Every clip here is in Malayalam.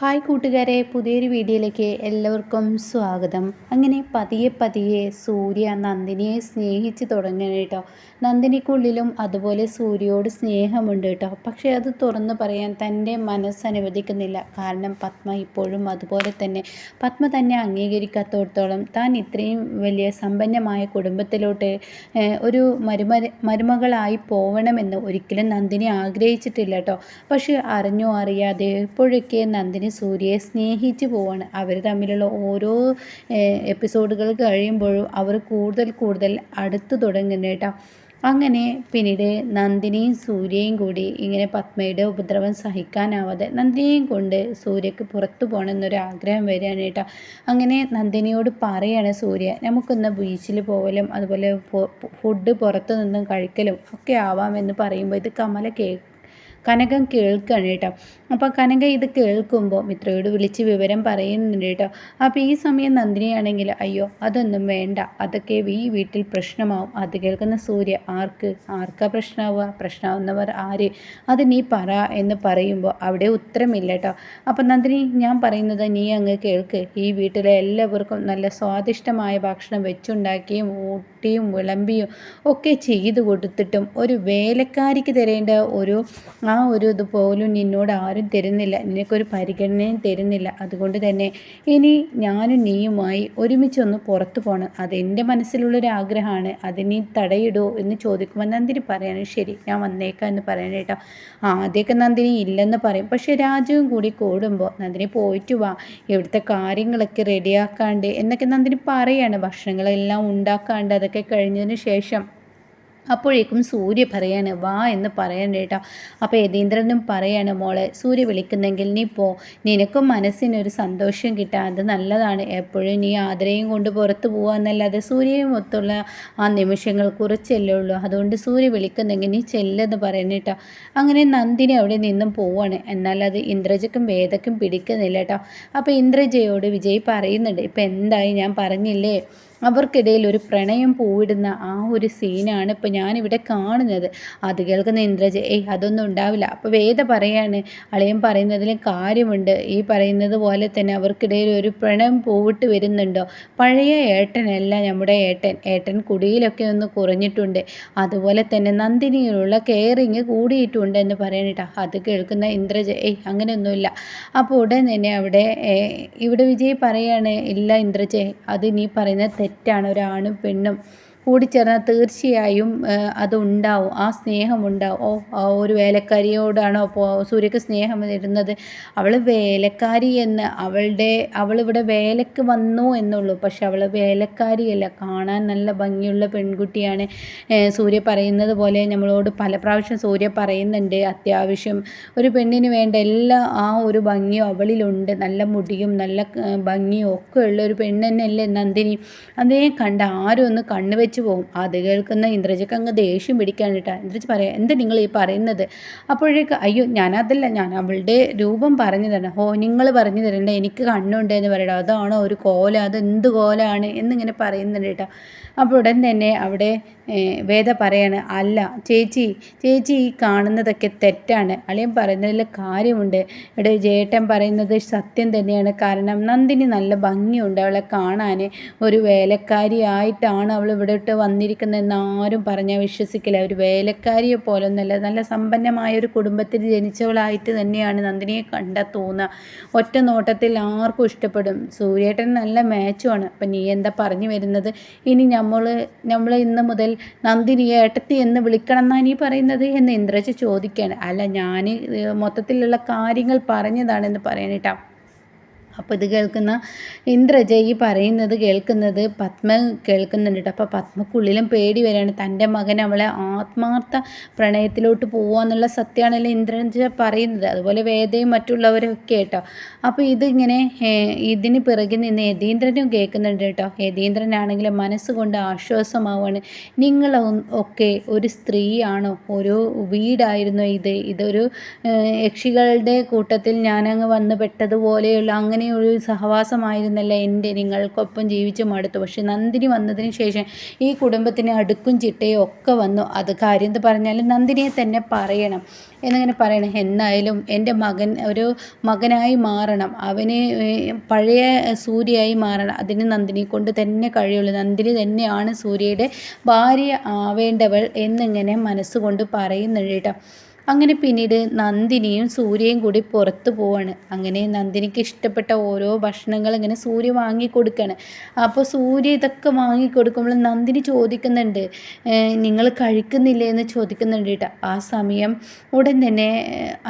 ഹായ് കൂട്ടുകാരെ പുതിയൊരു വീഡിയോയിലേക്ക് എല്ലാവർക്കും സ്വാഗതം. അങ്ങനെ പതിയെ പതിയെ സൂര്യ നന്ദിനിയെ സ്നേഹിച്ച് തുടങ്ങണം കേട്ടോ. നന്ദിനിക്കുള്ളിലും അതുപോലെ സൂര്യയോട് സ്നേഹമുണ്ട് കേട്ടോ. പക്ഷേ അത് തുറന്നു പറയാൻ തന്റെ മനസ്സ് അനുവദിക്കുന്നില്ല. കാരണം പത്മ ഇപ്പോഴും അതുപോലെ തന്നെ പത്മ തന്നെ അംഗീകരിക്കാത്തോടത്തോളം താൻ ഇത്രയും വലിയ സമ്പന്നമായ കുടുംബത്തിലോട്ട് ഒരു മരുമ മരുമകളായി പോവണമെന്ന് ഒരിക്കലും നന്ദിനി ആഗ്രഹിച്ചിട്ടില്ല കേട്ടോ. പക്ഷേ അറിഞ്ഞോ അറിയാതെ എപ്പോഴൊക്കെ നന്ദിനി സൂര്യയെ സ്നേഹിച്ച് പോവാണ്. അവർ തമ്മിലുള്ള ഓരോ എപ്പിസോഡുകൾ കഴിയുമ്പോഴും അവർ കൂടുതൽ കൂടുതൽ അടുത്ത് തുടങ്ങുന്നു കേട്ടോ. അങ്ങനെ പിന്നീട് നന്ദിനിയും സൂര്യയും കൂടി ഇങ്ങനെ പത്മയുടെ ഉപദ്രവം സഹിക്കാനാവാതെ നന്ദിനിയും കൊണ്ട് സൂര്യക്ക് പുറത്തു പോകണമെന്നൊരു ആഗ്രഹം വരികയാണ് കേട്ടോ. അങ്ങനെ നന്ദിനിയോട് പറയാണ് സൂര്യ നമുക്കൊന്ന് ബീച്ചിൽ പോകലും അതുപോലെ ഫുഡ് പുറത്തു നിന്നും കഴിക്കലും ഒക്കെ ആവാമെന്ന് പറയുമ്പോൾ ഇത് കമല കേ കനകം കേൾക്കുകയാണ് കേട്ടോ. അപ്പോൾ കനക ഇത് കേൾക്കുമ്പോൾ മിത്രയോട് വിളിച്ച് വിവരം പറയുന്നുണ്ട് കേട്ടോ. അപ്പോൾ ഈ സമയം നന്ദിനിയാണെങ്കിൽ അയ്യോ അതൊന്നും വേണ്ട. അതൊക്കെ ഈ വീട്ടിൽ പ്രശ്നമാവും. അത് കേൾക്കുന്ന സൂര്യ ആർക്ക്? ആർക്കാ പ്രശ്നമാവുക പ്രശ്നമാവുന്നവർ ആര്? അത് നീ പറ എന്ന് പറയുമ്പോൾ അവിടെ ഉത്തരമില്ല കേട്ടോ. അപ്പം നന്ദിനി ഞാൻ പറയുന്നത് നീ അങ്ങ് കേൾക്ക്. ഈ വീട്ടിലെ എല്ലാവർക്കും നല്ല സ്വാദിഷ്ടമായ ഭക്ഷണം വെച്ചുണ്ടാക്കിയും ഊട്ടിയും വിളമ്പിയും ഒക്കെ ചെയ്തു കൊടുത്തിട്ടും ഒരു വേലക്കാരിക്ക് തരേണ്ട ഒരു ആ ഒരു ഇതുപോലും നിന്നോട് ആരും തരുന്നില്ല. നിനക്കൊരു പരിഗണനയും തരുന്നില്ല. അതുകൊണ്ട് തന്നെ ഇനി ഞാനും നീയുമായി ഒരുമിച്ചൊന്ന് പുറത്തു പോകണം അതെന്റെ മനസ്സിലുള്ളൊരു ആഗ്രഹമാണ്. അതിനി തടയിടോ എന്ന് ചോദിക്കുമ്പോൾ നന്ദിനി പറയാണ് ശരി ഞാൻ വന്നേക്കാം എന്ന് പറയണം കേട്ടോ. ആദ്യമൊക്കെ നന്ദിനി ഇല്ലെന്ന് പറയും. പക്ഷേ രാജുവും കൂടി കൂടുമ്പോൾ നന്ദിനി പോയിട്ട് വാ. ഇവിടുത്തെ കാര്യങ്ങളൊക്കെ റെഡിയാക്കാണ്ട് എന്നൊക്കെ നന്ദിനി പറയാണ്. ഭക്ഷണങ്ങളെല്ലാം ഉണ്ടാക്കാണ്ട് അതൊക്കെ കഴിഞ്ഞതിന് ശേഷം അപ്പോഴേക്കും സൂര്യ പറയാണ് വാ എന്ന് പറയണ്ട കേട്ടോ. അപ്പോൾ യതീന്ദ്രനും പറയാണ് മോളെ സൂര്യ വിളിക്കുന്നെങ്കിൽ നീ പോ. നിനക്കും മനസ്സിനൊരു സന്തോഷം കിട്ടാൻ അത് നല്ലതാണ്. എപ്പോഴും നീ ആദരയും കൊണ്ട് പുറത്ത് പോകാമെന്നല്ലാതെ സൂര്യയും ഒത്തുള്ള ആ നിമിഷങ്ങൾ കുറച്ചല്ലേ ഉള്ളൂ. അതുകൊണ്ട് സൂര്യ വിളിക്കുന്നെങ്കിൽ നീ ചെല്ലെന്ന് പറയണ കേട്ടോ. അങ്ങനെ നന്ദിനി അവിടെ നിന്നും പോവാണ്. എന്നാൽ അത് ഇന്ദ്രജക്കും വേദക്കും പിടിക്കുന്നില്ല കേട്ടോ. അപ്പോൾ ഇന്ദ്രജയോട് വിജയ് പറയുന്നുണ്ട് ഇപ്പം എന്തായി? ഞാൻ പറഞ്ഞില്ലേ? അവർക്കിടയിൽ ഒരു പ്രണയം പൂവിടുന്ന ആ ഒരു സീനാണ് ഇപ്പോൾ ഞാനിവിടെ കാണുന്നത്. അത് കേൾക്കുന്ന ഇന്ദ്രജ ഏയ് അതൊന്നും ഉണ്ടാവില്ല. അപ്പോൾ വേദ പറയാണ് അളിയൻ പറയുന്നതിലും കാര്യമുണ്ട്. ഈ പറയുന്നത് പോലെ തന്നെ അവർക്കിടയിൽ ഒരു പ്രണയം പൂവിട്ട് വരുന്നുണ്ടോ? പഴയ ഏട്ടനല്ല നമ്മുടെ ഏട്ടൻ. ഏട്ടൻ കുടിയിലൊക്കെ ഒന്ന് കുറഞ്ഞിട്ടുണ്ട്. അതുപോലെ തന്നെ നന്ദിനിയിലുള്ള കെയറിങ് കൂടിയിട്ടുണ്ട് എന്ന് പറയണിട്ടാ അത് കേൾക്കുന്ന ഇന്ദ്രജ ഏയ് അങ്ങനെയൊന്നുമില്ല. അപ്പോൾ ഉടൻ തന്നെ അവിടെ ഇവിടെ വിജയ് പറയാണ് ഇല്ല ഇന്ദ്രജ അത് നീ പറയുന്നത് തെറ്റാണ് ഒരാണും പെണ്ണും. കൂടിച്ചേർന്നാൽ തീർച്ചയായും അതുണ്ടാവും. ആ സ്നേഹം ഉണ്ടാവും. ഓ ഒരു വേലക്കാരിയോടാണോ അപ്പോൾ സൂര്യക്ക് സ്നേഹം വരുന്നത്? അവൾ വേലക്കാരി എന്ന് അവളുടെ അവളിവിടെ വേലക്ക് വന്നു എന്നുള്ളൂ. പക്ഷെ അവൾ വേലക്കാരിയല്ല. കാണാൻ നല്ല ഭംഗിയുള്ള പെൺകുട്ടിയാണ്. സൂര്യ പറയുന്നത് പോലെ നമ്മളോട് പല പ്രാവശ്യം സൂര്യ പറയുന്നുണ്ട്. അത്യാവശ്യം ഒരു പെണ്ണിന് വേണ്ട എല്ലാ ആ ഒരു ഭംഗിയും അവളിലുണ്ട്. നല്ല മുടിയും നല്ല ഭംഗിയും ഒക്കെ ഉള്ള ഒരു പെണ്ണ് നന്ദിനി. അതേ കണ്ട ആരും ഒന്ന് കണ്ണുവെച്ച് ദേഷ്യം പോകും. അത് കേൾക്കുന്ന ഇന്ദ്രജിക്ക് അങ്ങ് ദേഷ്യം പിടിക്കാൻ കേട്ടോ ഇന്ദ്രജ് പറയാം എന്ത് നിങ്ങൾ ഈ പറയുന്നത്? അപ്പോഴേക്ക് അയ്യോ ഞാനതല്ല ഞാൻ അവളുടെ രൂപം പറഞ്ഞു തരണം ഹോ നിങ്ങൾ പറഞ്ഞു തരണ്ട എനിക്ക് കണ്ണുണ്ട് എന്ന് പറയണം അതാണോ ഒരു കോല? അത് എന്ത് കോലാണ്? എന്നിങ്ങനെ പറയുന്നുണ്ട് കേട്ടോ. അപ്പോൾ ഉടൻ തന്നെ അവിടെ വേദ പറയാണ് അല്ല ചേച്ചി ചേച്ചി ഈ കാണുന്നതൊക്കെ തെറ്റാണ്. അളിയൻ പറയുന്നതിൽ കാര്യമുണ്ട്. ഇവിടെ ജേട്ടൻ പറയുന്നത് സത്യം തന്നെയാണ്. കാരണം നന്ദിനി നല്ല ഭംഗിയുണ്ട് അവളെ കാണാൻ ഒരു വേലക്കാരിയായിട്ടാണ് അവൾ ഇവിടെ ഇട്ട് വന്നിരിക്കുന്നതെന്ന് ആരും പറഞ്ഞാൽ വിശ്വസിക്കില്ല. ഒരു വേലക്കാരിയെ പോലൊന്നല്ല. നല്ല സമ്പന്നമായ ഒരു കുടുംബത്തിൽ ജനിച്ചവളായിട്ട് തന്നെയാണ് നന്ദിനിയെ കണ്ടാൽ തോന്നുക ഒറ്റ നോട്ടത്തിൽ ആർക്കും ഇഷ്ടപ്പെടും. സൂര്യേട്ടൻ നല്ല മാച്ചുമാണ് അപ്പം നീ എന്താ പറഞ്ഞു വരുന്നത്? ഇനി നമ്മൾ നമ്മൾ ഇന്ന് മുതൽ നന്ദിനിയെ ഏട്ടത്തി എന്ന് വിളിക്കണം എന്നാണ് നീ പറയുന്നത് എന്ന് ഇന്ദ്രജ ചോദിക്കുകയാണ്. അല്ല ഞാൻ മൊത്തത്തിലുള്ള കാര്യങ്ങൾ പറഞ്ഞതാണെന്ന് പറയാനിട്ടാ അപ്പോൾ ഇത് കേൾക്കുന്ന ഇന്ദ്രജ ഈ പറയുന്നത് കേൾക്കുന്നത് പത്മ കേൾക്കുന്നുണ്ട് കേട്ടോ അപ്പോൾ പത്മക്കുള്ളിലും പേടി വരികയാണ്. തന്റെ മകൻ അവളെ ആത്മാർത്ഥ പ്രണയത്തിലോട്ട് പോവാന്നുള്ള സത്യമാണല്ലോ ഇന്ദ്രജ പറയുന്നത്. അതുപോലെ വേദയും മറ്റുള്ളവരൊക്കെ കേട്ടോ. അപ്പോൾ ഇതിങ്ങനെ ഇതിന് പിറകിൽ നിന്ന് യതീന്ദ്രനും കേൾക്കുന്നുണ്ട് കേട്ടോ. യതീന്ദ്രനാണെങ്കിൽ മനസ്സുകൊണ്ട് ആശ്വാസമാവാണ് നിങ്ങൾ ഒക്കെ ഒരു സ്ത്രീയാണോ? ഒരു വീടായിരുന്നു ഇത്? ഇതൊരു യക്ഷികളുടെ കൂട്ടത്തിൽ ഞാനങ്ങ് വന്ന് പെട്ടതുപോലെയുള്ള അങ്ങനെ ഒരു സഹവാസമായിരുന്നല്ല? എന്റെ നിങ്ങൾക്കൊപ്പം ജീവിച്ച് മടുത്തു. പക്ഷെ നന്ദിനി വന്നതിന് ശേഷം ഈ കുടുംബത്തിന് അടുക്കും ചിട്ടയും ഒക്കെ വന്നു. അത് കാര്യം എന്ന് പറഞ്ഞാൽ നന്ദിനിയെ തന്നെ പറയണം. എന്നിങ്ങനെ പറയണം. എന്നായാലും എന്റെ മകൻ ഒരു മകനായി മാറണം. അവന് പഴയ സൂര്യയായി മാറണം. അതിന് നന്ദിനി കൊണ്ട് തന്നെ കഴിയുള്ളൂ. നന്ദിനി തന്നെയാണ് സൂര്യയുടെ ഭാര്യ ആവേണ്ടവൾ എന്നിങ്ങനെ മനസ്സുകൊണ്ട് പറയുന്നുണ്ട് കേട്ടോ. അങ്ങനെ പിന്നീട് നന്ദിനിയും സൂര്യയും കൂടി പുറത്തു പോവാണ്. അങ്ങനെ നന്ദിനിക്ക് ഇഷ്ടപ്പെട്ട ഓരോ ഭക്ഷണങ്ങൾ ഇങ്ങനെ സൂര്യ വാങ്ങി കൊടുക്കുകയാണ് അപ്പോൾ സൂര്യ ഇതൊക്കെ വാങ്ങി കൊടുക്കുമ്പോൾ നന്ദിനി ചോദിക്കുന്നുണ്ട് നിങ്ങൾ കഴിക്കുന്നില്ലേ? എന്ന് ചോദിക്കുന്നുണ്ട് കേട്ടോ. ആ സമയം ഉടൻ തന്നെ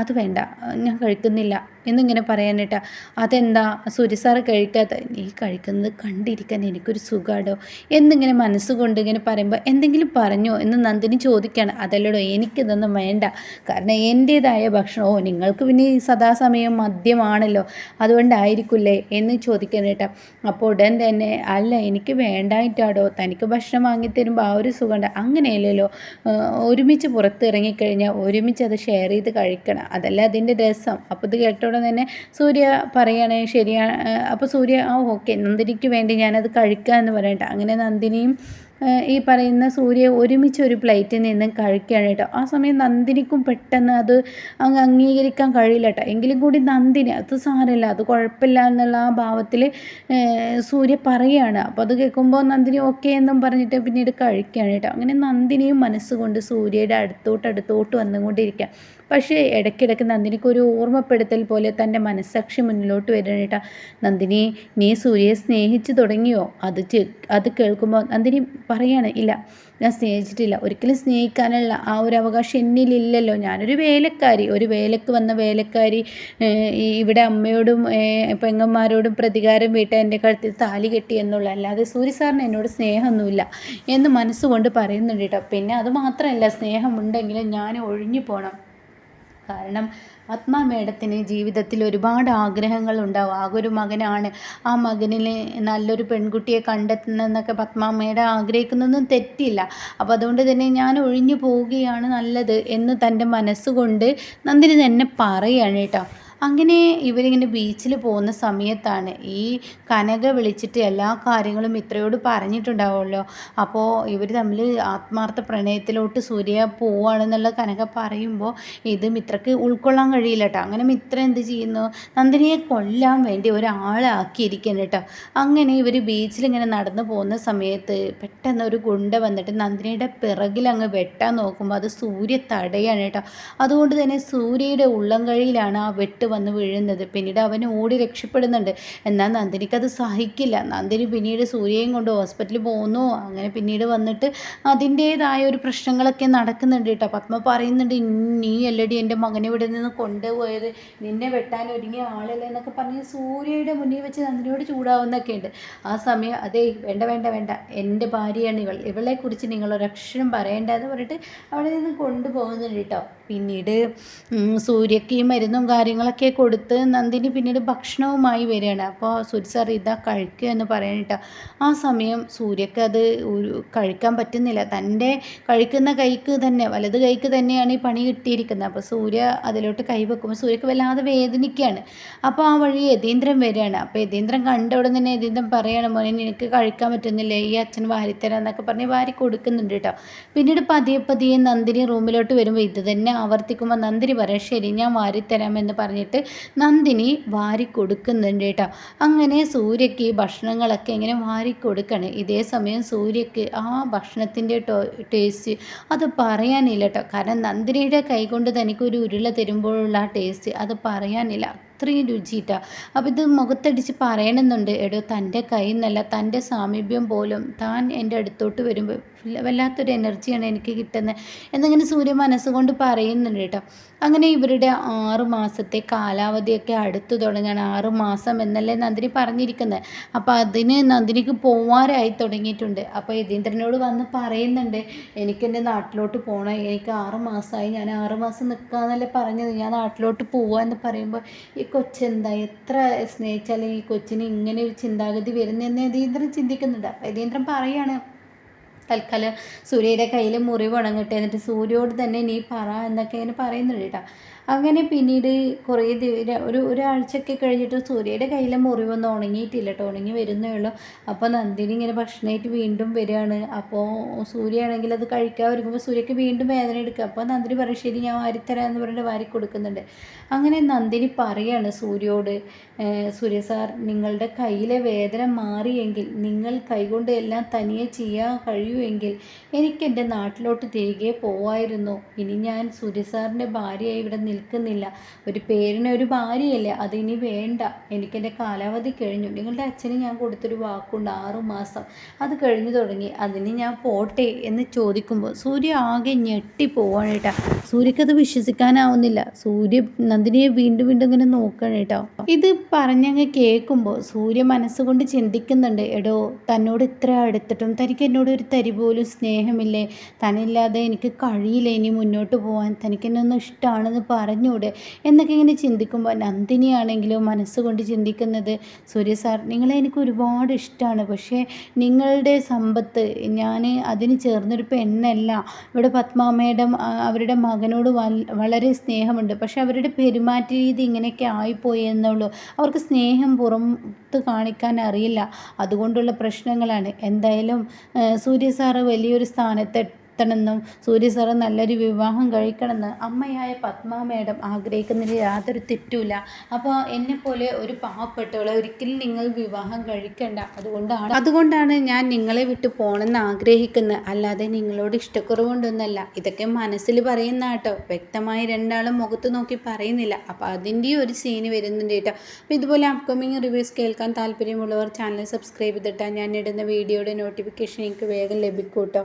അത് വേണ്ട ഞാൻ കഴിക്കുന്നില്ല എന്നിങ്ങനെ പറയാനിട്ടാ അതെന്താ? സൂര്യസാറ് കഴിക്കാത്ത നീ കഴിക്കുന്നത് കണ്ടിരിക്കാൻ എനിക്കൊരു സുഖാടോ? എന്നിങ്ങനെ മനസ്സുകൊണ്ട് ഇങ്ങനെ പറയുമ്പോൾ എന്തെങ്കിലും പറഞ്ഞോ? എന്ന് നന്ദിനി ചോദിക്കുകയാണ് അതല്ലടോ എനിക്കിതൊന്നും വേണ്ട. കാരണം എന്റേതായ ഓ നിങ്ങൾക്ക് പിന്നെ സദാസമയം മദ്യമാണല്ലോ അതുകൊണ്ടായിരിക്കില്ലേ എന്ന് ചോദിക്കാനേട്ടാ അപ്പോൾ ഉടൻ തന്നെ അല്ല എനിക്ക് വേണ്ടായിട്ടാടോ തനിക്ക് ഭക്ഷണം വാങ്ങിത്തരുമ്പോൾ ആ ഒരു സുഖമുണ്ട് അങ്ങനെയല്ലല്ലോ ഒരുമിച്ച് പുറത്ത് ഇറങ്ങിക്കഴിഞ്ഞാൽ ഒരുമിച്ച് അത് ഷെയർ ചെയ്ത് കഴിക്കണം. അതല്ല അതിന്റെ രസം. അപ്പോൾ ഇത് കേട്ടോടെ തന്നെ സൂര്യ പറയണേ ശരിയാണ് അപ്പോൾ സൂര്യ ആ ഓക്കെ നന്ദിനിക്ക് വേണ്ടി ഞാനത് കഴിക്കാമെന്ന് പറയട്ടെ അങ്ങനെ നന്ദിനിയും ഈ പറയുന്ന സൂര്യ ഒരുമിച്ച് ഒരു പ്ലേറ്റിൽ നിന്ന് കഴിക്കുകയാണ് കേട്ടോ. ആ സമയം നന്ദിനിക്കും പെട്ടെന്ന് അത് അങ്ങ് അംഗീകരിക്കാൻ കഴിയില്ല കേട്ടോ. എങ്കിലും കൂടി നന്ദിനി അത് സാരമില്ല അത് കുഴപ്പമില്ല എന്നുള്ള ആ ഭാവത്തിൽ സൂര്യ പറയുകയാണ്. അപ്പോൾ അത് കേൾക്കുമ്പോൾ നന്ദിനി ഓക്കെ എന്നും പറഞ്ഞിട്ട് പിന്നീട് കഴിക്കുകയാണ് കേട്ടോ. അങ്ങനെ നന്ദിനിയും മനസ്സുകൊണ്ട് സൂര്യയുടെ അടുത്തോട്ട് അടുത്തോട്ട് വന്നുകൊണ്ടിരിക്കുക. പക്ഷേ ഇടയ്ക്കിടയ്ക്ക് നന്ദിനിക്ക് ഒരു ഓർമ്മപ്പെടുത്തൽ പോലെ തന്റെ മനസ്സാക്ഷി മുന്നിലോട്ട് വരണേട്ടാ നന്ദിനി നീ സൂര്യയെ സ്നേഹിച്ചു തുടങ്ങിയോ? അത് അത് കേൾക്കുമ്പോൾ നന്ദിനി പറയാണ് ഇല്ല ഞാൻ സ്നേഹിച്ചിട്ടില്ല. ഒരിക്കലും സ്നേഹിക്കാനുള്ള ആ ഒരു അവകാശം എന്നിലില്ലല്ലോ ഞാനൊരു വേലക്കാരി. ഒരു വേലക്ക് വന്ന വേലക്കാരി ഇവിടെ അമ്മയോടും പെങ്ങന്മാരോടും പ്രതികാരം വീട്ട എന്റെ കഴുത്തിൽ താലി കെട്ടി എന്നുള്ള അല്ലാതെ സൂര്യ സാറിന് എന്നോട് സ്നേഹമൊന്നുമില്ല എന്ന് മനസ്സുകൊണ്ട് പറയുന്നുണ്ട് കേട്ടോ. പിന്നെ അത് മാത്രമല്ല സ്നേഹമുണ്ടെങ്കിലും ഞാൻ ഒഴിഞ്ഞു പോകണം കാരണം പത്മ മേഡത്തിന് ജീവിതത്തിൽ ഒരുപാട് ആഗ്രഹങ്ങൾ ഉണ്ടാവും ആകെ ഒരു മകനാണ്. ആ മകനിൽ നല്ലൊരു പെൺകുട്ടിയെ കണ്ടെത്തുന്നതെന്നൊക്കെ പത്മ മേഡം ആഗ്രഹിക്കുന്നതൊന്നും തെറ്റില്ല. അപ്പോൾ അതുകൊണ്ട് തന്നെ ഞാൻ ഒഴിഞ്ഞു പോവുകയാണ് നല്ലത് എന്ന് തന്റെ മനസ്സുകൊണ്ട് നന്ദിനി തന്നെ പറയുകയാണ് കേട്ടോ. അങ്ങനെ ഇവരിങ്ങനെ ബീച്ചിൽ പോകുന്ന സമയത്താണ് ഈ കനക വിളിച്ചിട്ട് എല്ലാ കാര്യങ്ങളും ഇത്രയോട് പറഞ്ഞിട്ടുണ്ടാവുമല്ലോ. അപ്പോൾ ഇവർ തമ്മിൽ ആത്മാർത്ഥ പ്രണയത്തിലോട്ട് സൂര്യ പോവുകയാണെന്നുള്ള കനക പറയുമ്പോൾ ഇത് മിത്രക്ക് ഉൾക്കൊള്ളാൻ കഴിയില്ല കേട്ടോ അങ്ങനെ മിത്ര എന്ത് ചെയ്യുന്നു? നന്ദിനിയെ കൊല്ലാൻ വേണ്ടി ഒരാളാക്കിയിരിക്കുന്നു കേട്ടോ അങ്ങനെ ഇവർ ബീച്ചിൽ ഇങ്ങനെ നടന്നു പോകുന്ന സമയത്ത് പെട്ടെന്ന് ഒരു ഗുണ്ട വന്നിട്ട് നന്ദിനിയുടെ പിറകിൽ അങ്ങ് വെട്ടാൻ നോക്കുമ്പോൾ അത് സൂര്യ തടയാണ് കേട്ടോ അതുകൊണ്ട് തന്നെ സൂര്യയുടെ ഉള്ളം കഴിയിലാണ് ആ വെട്ട് വന്ന് വീഴുന്നത്. പിന്നീട് അവൻ ഓടി രക്ഷപ്പെടുന്നുണ്ട്. എന്നാൽ നന്ദിനിക്ക് അത് സഹിക്കില്ല. നന്ദിനി പിന്നീട് സൂര്യയും കൊണ്ട് ഹോസ്പിറ്റലിൽ പോകുന്നു. അങ്ങനെ പിന്നീട് വന്നിട്ട് അതിന്റേതായ ഒരു പ്രശ്നങ്ങളൊക്കെ നടക്കുന്നുണ്ട് കേട്ടോ. പത്മ പറയുന്നുണ്ട് നീ അല്ലടി എന്റെ മകനെ ഇവിടെ നിന്ന് കൊണ്ടുപോയത്. നിന്നെ വെട്ടാൻ ഒരുങ്ങിയ ആളല്ലേ എന്നൊക്കെ പറഞ്ഞ് സൂര്യയുടെ മുന്നിൽ വെച്ച് നന്ദിനിയോട് ചൂടാവുന്നൊക്കെ ഉണ്ട്. ആ സമയം അതേ വേണ്ട വേണ്ട വേണ്ട. എന്റെ ഭാര്യയാണ് ഇവൾ. ഇവളെക്കുറിച്ച് നിങ്ങൾ ഒരക്ഷരം പറയേണ്ട എന്ന് പറഞ്ഞിട്ട് അവിടെ നിന്ന് കൊണ്ടുപോകുന്നുണ്ട് കേട്ടോ. പിന്നീട് സൂര്യക്ക് ഈ മരുന്നും കാര്യങ്ങളൊക്കെ കൊടുത്ത് നന്ദിനി പിന്നീട് ഭക്ഷണവുമായി വരികയാണ്. അപ്പോൾ സൂര്യ സാർ ഇതാ കഴിക്കുക എന്ന് പറയാനിട്ട ആ സമയം സൂര്യക്ക് അത് ഒരു കഴിക്കാൻ പറ്റുന്നില്ല. തന്റെ കഴിക്കുന്ന കൈക്ക് തന്നെ വലത് കൈക്ക് തന്നെയാണ് ഈ പണി കിട്ടിയിരിക്കുന്നത്. അപ്പോൾ സൂര്യ അതിലോട്ട് കൈ വെക്കുമ്പോൾ സൂര്യക്ക് വല്ലാതെ വേദനിക്കുകയാണ് അപ്പോൾ ആ വഴി യതീന്ദ്രൻ വരികയാണ്. അപ്പോൾ യതീന്ദ്രൻ കണ്ട ഉടൻ തന്നെ യതീന്ദ്രൻ പറയുകയാണ് മോനെ നിനക്ക് കഴിക്കാൻ പറ്റുന്നില്ല. ഈ അച്ഛൻ വാരിത്തരാം എന്നൊക്കെ പറഞ്ഞ് വാരി കൊടുക്കുന്നുണ്ട് കേട്ടോ. പിന്നീട് പതിയെ പതിയെ നന്ദിനി റൂമിലോട്ട് വരുമ്പോൾ ഇത് തന്നെ ആവർത്തിക്കുമ്പോൾ നന്ദിനി പറയാം ശരി ഞാൻ വാരിത്തരാമെന്ന് പറഞ്ഞിട്ട് നന്ദിനി വാരി കൊടുക്കുന്നുണ്ട് കേട്ടോ. അങ്ങനെ സൂര്യക്ക് ഭക്ഷണങ്ങളൊക്കെ ഇങ്ങനെ വാരി കൊടുക്കണം ഇതേ സമയം സൂര്യക്ക് ആ ഭക്ഷണത്തിന്റെ ടേസ്റ്റ് അത് പറയാനില്ല കേട്ടോ. കാരണം നന്ദിനിയുടെ കൈകൊണ്ട് തനിക്കൊരു ഉരുള തരുമ്പോഴുള്ള ആ ടേസ്റ്റ് അത് പറയാനില്ല. അത്രയും രുചിയിട്ടാ. അപ്പോൾ ഇത് മുഖത്തടിച്ച് പറയണമെന്നുണ്ട്. എടോ തന്റെ കയ്യിൽ നിന്നല്ല തന്റെ സാമീപ്യം പോലും. താൻ എന്റെ അടുത്തോട്ട് വരുമ്പോൾ വല്ലാത്തൊരു എനർജിയാണ് എനിക്ക് കിട്ടുന്നത് എന്നിങ്ങനെ സൂര്യ മനസ്സുകൊണ്ട് പറയുന്നുണ്ട് കേട്ടോ. അങ്ങനെ ഇവരുടെ ആറു മാസത്തെ കാലാവധിയൊക്കെ അടുത്തു തുടങ്ങുകയാണ് ആറു മാസം എന്നല്ലേ നന്ദിനി പറഞ്ഞിരിക്കുന്നത് അപ്പോൾ അതിന് നന്ദിനിക്ക് പോവാറായി തുടങ്ങിയിട്ടുണ്ട്. അപ്പോൾ യതീന്ദ്രനോട് വന്ന് പറയുന്നുണ്ട് എനിക്ക് എന്റെ നാട്ടിലോട്ട് പോകണം എനിക്ക് ആറു മാസമായി ഞാൻ ആറു മാസം നിൽക്കാന്നല്ലേ പറഞ്ഞത്. ഞാൻ നാട്ടിലോട്ട് പോവാ എന്ന് പറയുമ്പോൾ ഈ കൊച്ചെന്താ എത്ര സ്നേഹിച്ചാലും ഈ കൊച്ചിന് ഇങ്ങനെ ഒരു ചിന്താഗതി വരുന്നതെന്ന് യതീന്ദ്രൻ ചിന്തിക്കുന്നുണ്ട്. അപ്പം യതീന്ദ്രൻ പറയാണ് തൽക്കാലം സൂര്യയുടെ കയ്യിൽ മുറിവ് ഉണങ്ങട്ടെ എന്നിട്ട് സൂര്യോട് തന്നെ നീ പറ എന്നൊക്കെ ഇങ്ങനെ പറയുന്നുണ്ട് കേട്ടോ. അങ്ങനെ പിന്നീട് കുറേ ഒരു ഒരാഴ്ചയൊക്കെ കഴിഞ്ഞിട്ട് സൂര്യയുടെ കയ്യിലെ മുറിവൊന്നും ഉണങ്ങിയിട്ടില്ല കേട്ടോ ഉണങ്ങി വരുന്നേ ഉള്ളൂ. അപ്പോൾ നന്ദിനി ഇങ്ങനെ ഭക്ഷണമായിട്ട് വീണ്ടും വരികയാണ് അപ്പോൾ സൂര്യയാണെങ്കിൽ അത് കഴിക്കാൻ വരുമ്പോൾ സൂര്യക്ക് വീണ്ടും വേദന എടുക്കുക. അപ്പോൾ നന്ദിനി പറയും ശരി ഞാൻ വാരിത്തരാമെന്ന് പറഞ്ഞിട്ട് വാരി കൊടുക്കുന്നുണ്ട്. അങ്ങനെ നന്ദിനി പറയാണ് സൂര്യോട് സൂര്യ സാർ നിങ്ങളുടെ കയ്യിലെ വേദന മാറിയെങ്കിൽ നിങ്ങൾ കൈകൊണ്ട് എല്ലാം തനിയെ ചെയ്യാൻ കഴിയുമെങ്കിൽ എനിക്ക് എന്റെ നാട്ടിലോട്ട് തിരികെ പോവായിരുന്നു. ഇനി ഞാൻ സൂര്യ സാറിന്റെ ഭാര്യയായി ഇവിടെ നിൽക്കുന്നില്ല. ഒരു പേരിന് ഒരു ഭാര്യയല്ലേ? അതിനി വേണ്ട. എനിക്കെന്റെ കാലാവധി കഴിഞ്ഞു. നിങ്ങളുടെ അച്ഛന് ഞാൻ കൊടുത്തൊരു വാക്കുണ്ട് ആറു മാസം. അത് കഴിഞ്ഞു തുടങ്ങി. അതിന് ഞാൻ പോട്ടെ എന്ന് ചോദിക്കുമ്പോൾ സൂര്യ ആകെ ഞെട്ടി പോവാണ് കേട്ടോ. സൂര്യക്കത് വിശ്വസിക്കാനാവുന്നില്ല. സൂര്യ നന്ദിനിയെ വീണ്ടും വീണ്ടും ഇങ്ങനെ നോക്കണം കേട്ടോ. ഇത് പറഞ്ഞങ്ങ് കേൾക്കുമ്പോൾ സൂര്യ മനസ്സുകൊണ്ട് ചിന്തിക്കുന്നുണ്ട്. എടോ തന്നോട് ഇത്ര അടുത്തിട്ടും തനിക്ക് എന്നോട് ഒരു തരി പോലും സ്നേഹമില്ലേ? തനില്ലാതെ എനിക്ക് കഴിയില്ല ഇനി മുന്നോട്ട് പോകാൻ തനിക്ക് എന്നൊന്നും ഇഷ്ടമാണെന്ന് ഇഷ്ടമാണെന്ന് പറഞ്ഞൂടെ എന്നൊക്കെ ഇങ്ങനെ ചിന്തിക്കുമ്പോൾ നന്ദിനിയാണെങ്കിലും മനസ്സുകൊണ്ട് ചിന്തിക്കുന്നത് സൂര്യ സാർ നിങ്ങളെ എനിക്ക് ഒരുപാട് ഇഷ്ടമാണ് പക്ഷേ നിങ്ങളുടെ സമ്പത്ത് ഞാൻ അതിന് ചേർന്നൊരു പെണ്ണല്ല. ഇവിടെ പത്മാമ്മയുടെ അവരുടെ മകനോട് വളരെ സ്നേഹമുണ്ട്. പക്ഷേ അവരുടെ പെരുമാറ്റ രീതി ഇങ്ങനെയൊക്കെ ആയിപ്പോയി എന്നുള്ളൂ. അവർക്ക് സ്നേഹം പുറത്ത് കാണിക്കാൻ അറിയില്ല. അതുകൊണ്ടുള്ള പ്രശ്നങ്ങളാണ്. എന്തായാലും സൂര്യ സാറ് വലിയൊരു സ്ഥാനത്ത് എത്തണമെന്നും സൂര്യ സാറ് നല്ലൊരു വിവാഹം കഴിക്കണമെന്ന് അമ്മയായ പത്മ മേഡം ആഗ്രഹിക്കുന്നതിൽ യാതൊരു തെറ്റുമില്ല. അപ്പോൾ എന്നെപ്പോലെ ഒരു പാവപ്പെട്ടവളെ ഒരിക്കലും നിങ്ങൾ വിവാഹം കഴിക്കണ്ട. അതുകൊണ്ടാണ് അതുകൊണ്ടാണ് ഞാൻ നിങ്ങളെ വിട്ട് പോകണമെന്ന് ആഗ്രഹിക്കുന്നത് അല്ലാതെ നിങ്ങളോട് ഇഷ്ടക്കുറവുണ്ടൊന്നല്ല. ഇതൊക്കെ മനസ്സിൽ പറയുന്ന കേട്ടോ. വ്യക്തമായി രണ്ടാളും മുഖത്ത് നോക്കി പറയുന്നില്ല. അപ്പോൾ അതിന്റെ ഒരു സീന് വരുന്നുണ്ട് കേട്ടോ. അപ്പോൾ ഇതുപോലെ അപ്കമിങ് റിവ്യൂസ് കേൾക്കാൻ താല്പര്യമുള്ളവർ ചാനൽ സബ്സ്ക്രൈബ് ചെയ്തിട്ടാൽ ഞാൻ ഇടുന്ന വീഡിയോയുടെ നോട്ടിഫിക്കേഷൻ എനിക്ക് വേഗം ലഭിക്കും കേട്ടോ